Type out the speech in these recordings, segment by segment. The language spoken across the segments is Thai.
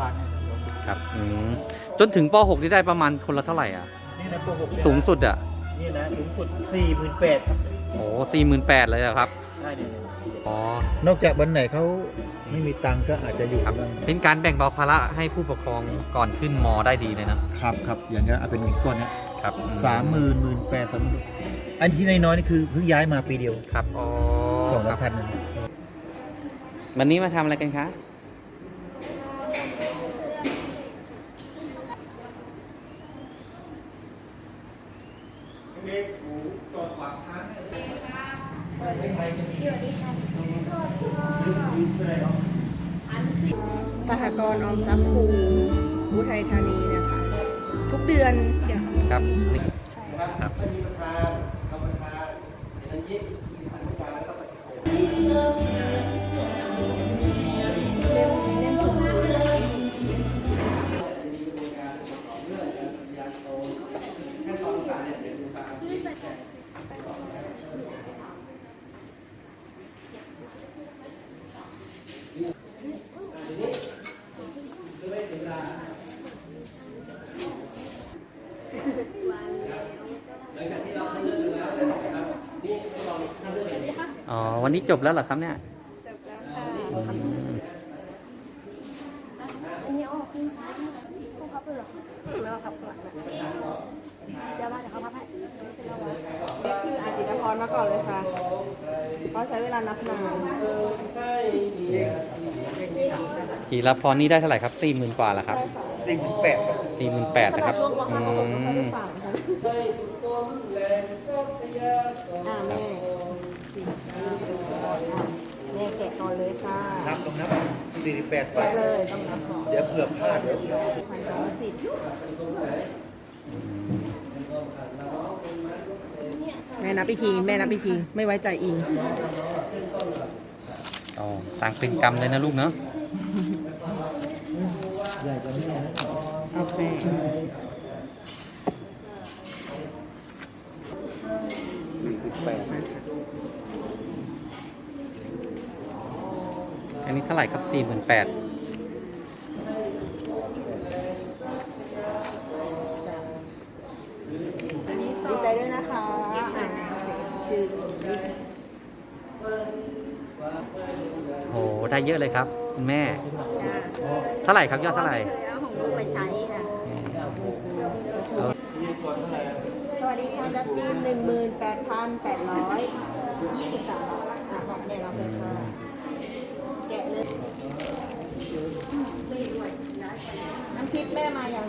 บาทเนี่ยร้อยสิบครับอืมจนถึงป .6 นี่ได้ประมาณคนละเท่าไหร่อะ นี่นะปหกเนี่ยนะสูงสุดอะ นี่นะสูงสุดสี่หมื่นแปดครับโอ้สี่หมื่นแปดเลยอะครับ ใช่เนี่ยอ๋อ นอกจากวันไหนเขาไม่มีตังค์ก็อาจจะอยู่ครับ บ้างเป็นการแบ่งเบาภาระให้ผู้ปกครองก่อนขึ้นมได้ดีเลยนะครับครับอย่างเงี้ยเอาเป็นก้อนเนี้ยครับสามหมื่นหมื่นแปดสามหมื่นอันที่น้อยๆนี่คือเพิ่งย้ายมาปีเดียวครับอ๋อสองคละรับพันนึงวันนี้มาทำอะไรกันคะ สหกรณ์ออมทรัพย์ภูอุทัยธานีนะคะ ทุกเดือนเดี๋ยวครับนี่ใช่ครับเวันนี้จบแล้วเหรอครับเนี่ยจบแล้วค่ะอืมอันนี้ออกขึ้นฟ้าที่ผู้พับเลยเหรอแล้วครับก่อนนะเดี๋ยวมาเดี๋ยวเขาพับให้เสร็จแล้ววะเรียกชื่ออาจิตพรมาก่อนเลยค่ะเพราะใช้เวลานับนานจีรพรนี่ได้เท่าไหร่ครับสี่หมื่นกว่าแล้วครับสี่หมื่นแปดสี่หมื่นแปดนะครับช่วงมอืห้าผมก็ไม่มได้ฝากค่ะอ่าแม่สี่ห้าหกอะแม่แกะก่อน เลยค่ะนับตรงนับสี่สิบแปดแกะเลยต้องนับก่อนเดี๋ยวเผื่อพลาดเดี๋ยวพันสองร้อยสิบแม่นับอีกทีแม่นับอีกทีไม่ไว้ใจอิงอ๋อต่างเป็นกรรมเลยนะลูกเนาะใหญ่กว่านี้นะโอเค สี่สิบแปด อันนี้เท่าไหร่ครับสี่หมื่นแปดดีใจด้วยนะคะอ่านชื่อโอ้ได้เยอะเลยครับคุณแม่เท่าไหร่ครับยอดเท่าไหร่ เคยเอาของลูกไปใช้ค่ะ สวัสดีค่ะจัสตินหนึ่งหมื่นแปดพันแปดร้อยยี่สิบสามบาทอะของเนี่ยรับเลยค่ะแกะเลย น้ำพริกแม่มายัง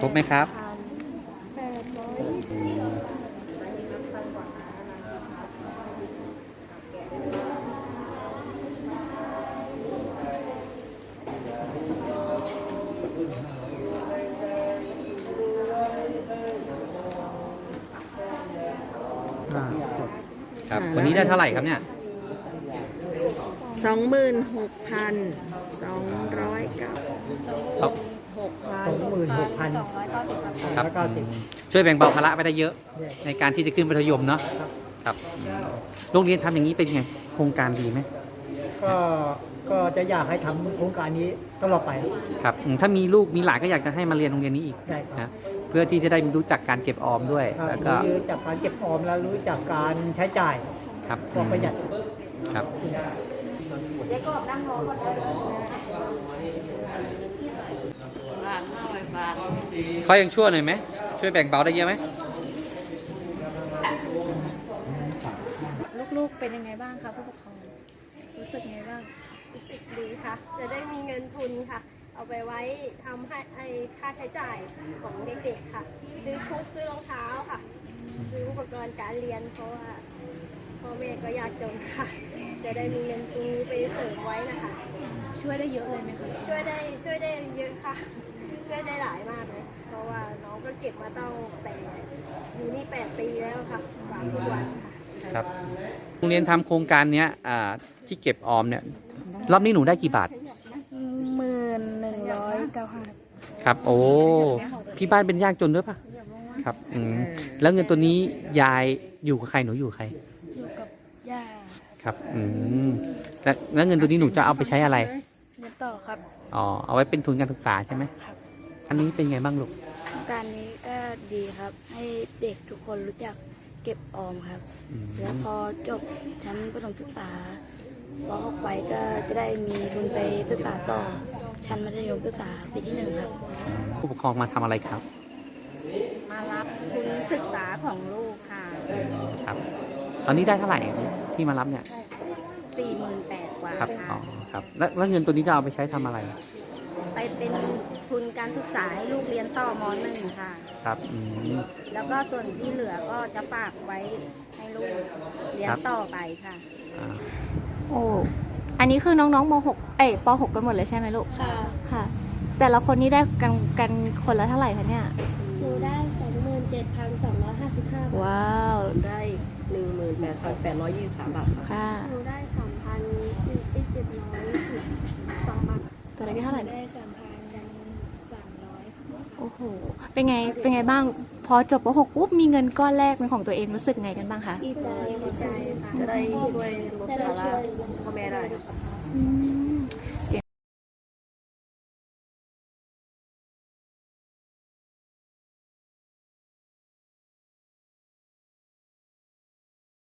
ครบไหมครับแปดร้อยยี่สิบ ครับ วันนี้ได้เท่าไหร่ครับเนี่ย สองหมื่นหกพันสองร้อยเก้าครับหกพันสองหมื่นหกพันสองร้อยเก้าสิบครับครับอืมช่วยแบ่งเบาภาระไปได้เยอะ ในการที่จะขึ้นมัธยมเนาะครับอืมโรงเรียนทำอย่างนี้เป็นไง โครงการดีไหมก็ก็จะอยากให้ทำโครงการนี้ตลอดไปครับอืมถ้ามีลูกมีหลานก็อยากจะให้มาเรียนโรงเรียนนี้อีกใช่ครับ นะ เพื่อที่จะได้รู้จักการเก็บออมด้วยครับแล้วก็รู้จักการเก็บออมแล้วรู้จักการใช้จ่ายครับพอประหยัดครับ เด็กก็นั่งรอก่อนได้เลยเขายังชั่วหน่อยไหมช่วยแบ่งเบาได้เยอะไหมลูกๆเป็นยังไงบ้างคะผู้ปกครองรู้สึกยังไงบ้าง รู้สึกดีค่ะ จะได้มีเงินทุนค่ะ เอาไปไว้ทำให้ไอค่าใช้จ่ายของเด็กๆค่ะ ซื้อชุดซื้อรองเท้าค่ะ ซื้ออุปกรณ์การเรียน เพราะว่าพ่อแม่ก็ยากจนค่ะ จะได้มีเงินทุนนี้ไปเสริมไว้นะคะ ช่วยได้เยอะเลยไหมคะช่วยได้ช่วยได้เยอะค่ะ ช่วยได้หลายมากเลย เพราะว่าน้องก็เก็บมาตั้งแต่อยู่นี่แปดปีแล้วค่ะฝากทุกวันค่ะ ครับโรงเรียนทำโครงการเนี้ยอ่าที่เก็บออมเนี่ยรอบนี้หนูได้กี่บาท หมื่นหนึ่งร้อยเก้าห้า ครับ โอ้ที่บ้านเป็นยากจนด้วยปะครับอืมแล้วเงินตัวนี้ยายอยู่กับใครหนูอยู่กับใคร อยู่กับย่าครับอืมแล้วแล้วเงินตัวนี้หนูจะเอาไปใช้อะไรเรียนต่อครับ อ๋อเอาไว้เป็นทุนการศึกษาใช่ไหมครับ อันนี้เป็นไงบ้างลูกโครงการนี้ก็ดีครับ ให้เด็กทุกคนรู้จักเก็บออมครับ อืมแล้วพอจบชั้นประถมศึกษาป .6 ไปก็จะได้มีทุนไปศึกษาต่อ ชั้นมัธยมศึกษาปีที่หนึ่งครับ ผู้ปกครองมาทำอะไรครับ มารับทุนศึกษาของลูกค่ะครับ ตอนนี้ได้เท่าไหร่ที่มารับเนี่ย สี่หมื่นแปดกว่าครับอ๋อค่ะครับ แล้วแล้วเงินตัวนี้จะเอาไปใช้ทำอะไร ไปเป็นทุนการศึกษาให้ลูกเรียนต่อมหนึ่งค่ะ ครับ อืม แล้วก็ส่วนที่เหลือก็จะฝากไว้ให้ลูกเรียนครับ ต่อไปค่ะ อ่า โอ้ อันนี้คือน้องๆม .6 เอ้ยป .6 กันหมดเลยใช่ไหมลูก ค่ะ ค่ะ แต่ละคนนี่ได้กันกันคนละเท่าไหร่คะเนี่ย หนูได้สองหมื่นเจ็ดพันสองร้อยห้าสิบห้าบาทว้าว ได้หนึ่งหมื่นแปดพันแปดร้อยยี่สิบสามบาทค่ะค่ะ หนูได้สามพันสิบเจ็ดร้อยสิบสองบาทตัวเล็กได้เท่าไหร่ ได้สามพันยันสามร้อยโอ้โห เป็นไง เป็นไงบ้างพ อจบป .6 ปุ๊บมีเงินก้อนแรกเป็นของตัวเองรู้สึกไงกันบ้างคะดีใจดีใจจะได้ช่วยลดภาระพ่อแม่ได้ อืม